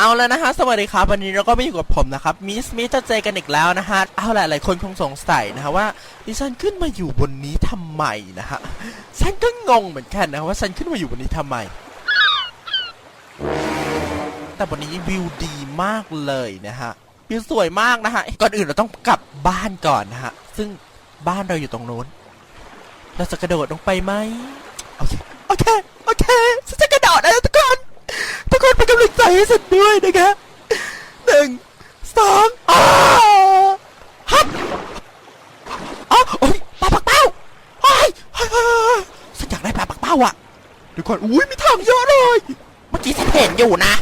เอาแล้วนะฮะสวัสดีครับวันนี้เราก็มาอยู่กับผมนะครับมิสมิสจะเจอกันอีกแล้วนะฮะเอาละหลายคนคงสงสัยนะฮะว่าดิฉันขึ้นมาอยู่บนนี้ทำไมนะฮะฉันก็งงเหมือนกันนะว่าฉันขึ้นมาอยู่บนนี้ทำไม แต่บนนี้วิวดีมากเลยนะฮะวิวสวยมากนะฮะก่อนอื่นเราต้องกลับบ้านก่อนนะฮะซึ่งบ้านเราอยู่ตรงโน้น เราจะกระโดดลงไปไหมโอเคโอเคโอเคฉันจะกระโดดนะทุกคน กคนเป็นกำลังใจให้ฉันด้วยนะคะหนึ่งสองอ้าวฮับอ๋อโอ้ยปลาปักเป้าโอ้ยเฮ้ยเฮ้ยเฮ้ยฉันอยากได้ปลาปักเป้าอะเดี๋ยวก่อนอุ้ยมีทางเยอะเลย เมื่อกี้ฉันเห็นอยู่นะ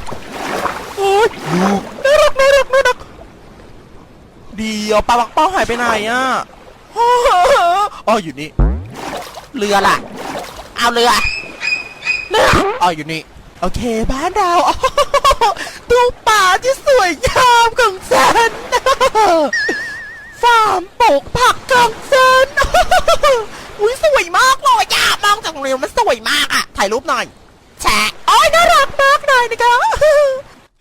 โอ้ยดูน่ารักน่ารักน่ารักเดียวปลาปักเป้าหายไปไหนอะอ๋ออ๋ออยู่นี่เรือล่ะ เอาเรือเรืออ๋ออยู่นี่ โอเคบ้านเราอ๋อดูป่าที่สวยงามของฉันฟาร์มปลูกผักของฉันอุ้ยสวยมากเลยอะมองจากตรงนี้มันสวยมากอะถ่ายรูปหน่อย แชะโอ้ยน่ารักมากเลยนะคะ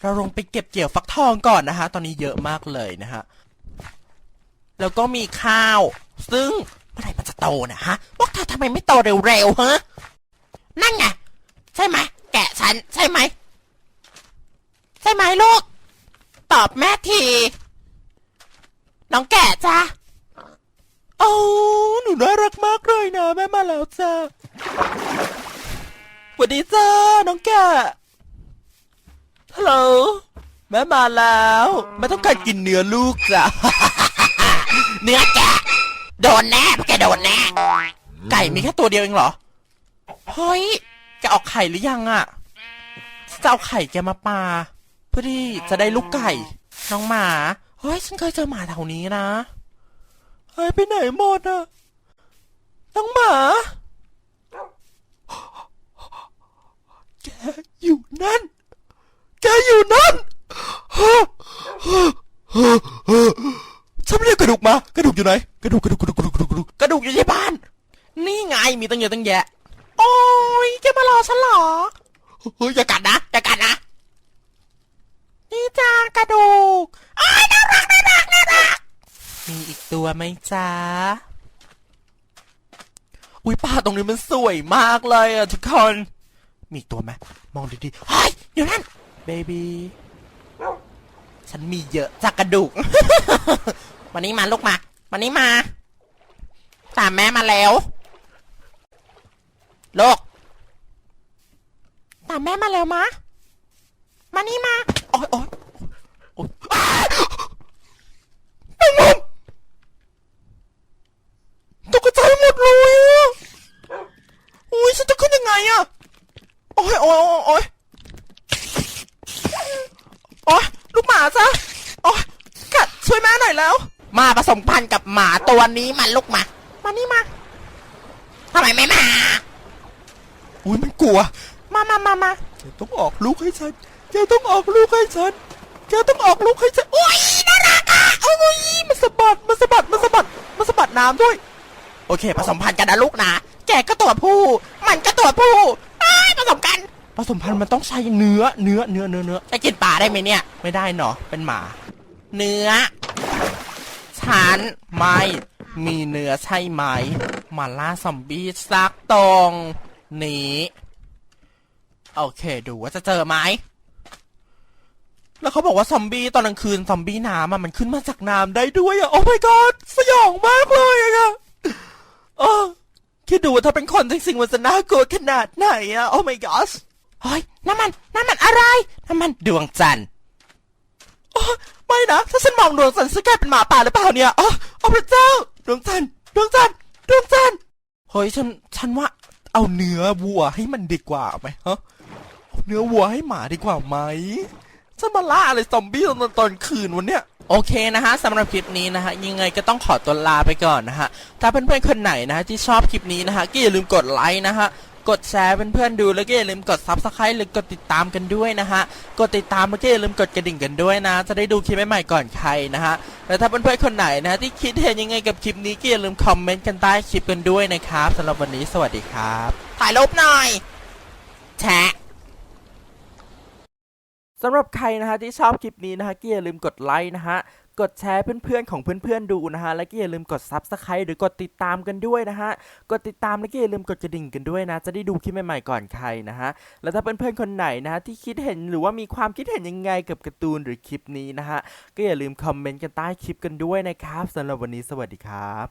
เราลงไปเก็บเกี่ยวฟักทองก่อนนะฮะตอนนี้เยอะมากเลยนะฮะแล้วก็มีข้าว ซึ่งเมื่อไหร่มันจะโตนะฮะพวกเธอทำไมไม่โตเร็วๆฮะนั่นไงใช่ไหม ฉัน ใช่ไหม ใช่ไหมลูก ตอบแม่ที น้องแกะจ้าโอ้หนูน่ารักมากเลยนะ แม่มาแล้วจ้าสวัสดีจ้าน้องแกะฮัลโหลแม่มาแล้วแม่ต้องการกินเนื้อลูกจ้ะ เนื้อแกะโดนแน่พวกแกโดนแน่ไก่มีแค่ตัวเดียวเองเหรอ เฮ้ยแกออกไข่หรือยังอะฉัน จะเอาไข่แกมาปาเพื่อที่จะได้ลูกไก่ น้องหมาเฮ้ยฉันเคยเจอหมาแถวนี้นะเฮ้ยไปไหนหมดอะน้องหมาแกอยู่นั่น แกอยู่นั่นฉันไม่ได้กระดูกมากระดูกอยู่ไหนกระดูกกระดูกกระดูกกระดูกกระดูกกระดูกกระดูกอยู่ที่บ้าน นี่ไงมีตั้งเยอะตั้งแยะ โอ้ยแกมารอฉันเหรอเฮ้ยอย่ากัดนะ นี่จ้ากระดูกอ้ายน่ารักน่ารักน่ารัก มีอีก ตัวไหมจ้าอุ้ยป่าตรงนี้มันสวยมากเลยอะทุกคน มีตัวไหมมองดีๆเฮ้ยเดี๋ยวนั้นเบบี้ฉันมีเยอะจากกระดูก วันนี้มาลูกมา วันนี้มา ตามแม่มาแล้วลูกตามแม่มาแล้วมะ มานี่มา โอ๊ยโอ๊ยโอ๊ยอ้าวแมงมุมตกใจหมดเลยอะอุ้ยฉัน จะขึ้นยังไงอะโอ๊ยโอ๊ยโอ๊ยโอ๊ยโอ๊ยลูกหมาจ้ะโอ๊ยกัดช่วยแม่หน่อยแล้ว มาผสมพันธุ์กับหมาตัวนี้มาลูกมา มานี่มาทำไมไม่มา อุ้ยมันกลัว มามามามาแกต้องออกลูกให้ฉันแกต้องออกลูกให้ฉันแกต้องออกลูกให้ฉันโอ้ยน่ารักอะโอ้ยมันสะบัดมันสะบัดมันสะบัดมันสะบัดน้ำด้วย โอเค ผสมพันธุ์กันนะลูกนะ แกก็ตัวผู้ มันก็ตัวผู้ไอ้ายผสมกันผสมพันธุ์มันต้องใช้เนื้อเนื้อเนื้อเนื้อเนื้อจะกินปลาได้ไหมเนี่ย ไม่ได้เนาะเป็นหมา เนื้อ ฉันไม่มีเนื้อใช่ไหมมาล่าซอมบี้ซักตรงนี้โอเค ดูว่าจะเจอไหม แล้วเขาบอกว่าซอมบี้ตอนกลางคืนซอมบี้น้ำอะมันขึ้นมาจากน้ำได้ด้วยอะโอ้ my god สยองมากเลยอะค่ะเออ คิดดูว่าถ้าเป็นคนจริงๆมันจะน่ากลัวขนาดไหนอะโอ้ my gosh เฮ้ยน้ำมันน้ำมันอะไร น้ำมันดวงจันทร์โอ๊ยไม่นะ ถ้าฉันมองดวงจันทร์ฉันกลายเป็นหมาป่าหรือเปล่าเนี่ยอ๋อโอ้พระเจ้า ดวงจันทร์ดวงจันทร์ดวงจันทร์เฮ้ยฉันฉันว่าเอาเนื้อวัวให้มันดีกว่าไหมฮะเอาเนื้อวัวให้หมาดีกว่าไหมฉันมาล่าอะไรซอมบี้ตอนตอนคืนวันเนี้ย โอเคนะฮะสำหรับคลิปนี้นะฮะยังไงก็ต้องขอตัวลาไปก่อนนะฮะถ้าเพื่อนๆคนไหนนะฮะที่ชอบคลิปนี้นะฮะก็อย่าลืมกดไลค์นะฮะกดแชร์เพื่อนๆดูแล้วก็อย่าลืมกด subscribe หรือกดติดตามกันด้วยนะฮะกดติดตามแล้วก็อย่าลืมกดกระดิ่งกันด้วยนะ จะได้ดูคลิปใหม่ๆก่อนใครนะฮะแล้วถ้าเพื่อนๆคนไหนนะฮะที่คิดเห็นยังไงกับคลิปนี้ก็อย่าลืมคอมเมนต์กันใต้คลิปกันด้วยนะครับสำหรับวันนี้สวัสดีครับ ถ่ายรูปหน่อยแชะ สำหรับใครนะฮะที่ชอบคลิปนี้นะฮะก็อย่าลืมกดไลค์นะฮะกดแชร์เพื่อนๆของเพื่อนๆดูนะฮะแล้วก็อย่าลืมกด Subscribe หรือกดติดตามกันด้วยนะฮะกดติดตามแล้วก็อย่าลืมกดกระดิ่งกันด้วยนะ จะได้ดูคลิปใหม่ๆก่อนใครนะฮะแล้วถ้าเพื่อนๆคนไหนนะฮะที่คิดเห็นหรือว่ามีความคิดเห็นยังไงกับการ์ตูนหรือคลิปนี้นะฮะก็อย่าลืมคอมเมนต์กันใต้คลิปกันด้วยนะครับสำหรับวันนี้สวัสดีครับ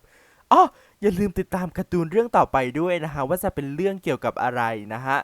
อ๋ออย่าลืมติดตามการ์ตูนเรื่องต่อไปด้วยนะฮะว่าจะเป็นเรื่องเกี่ยวกับอะไรนะฮะ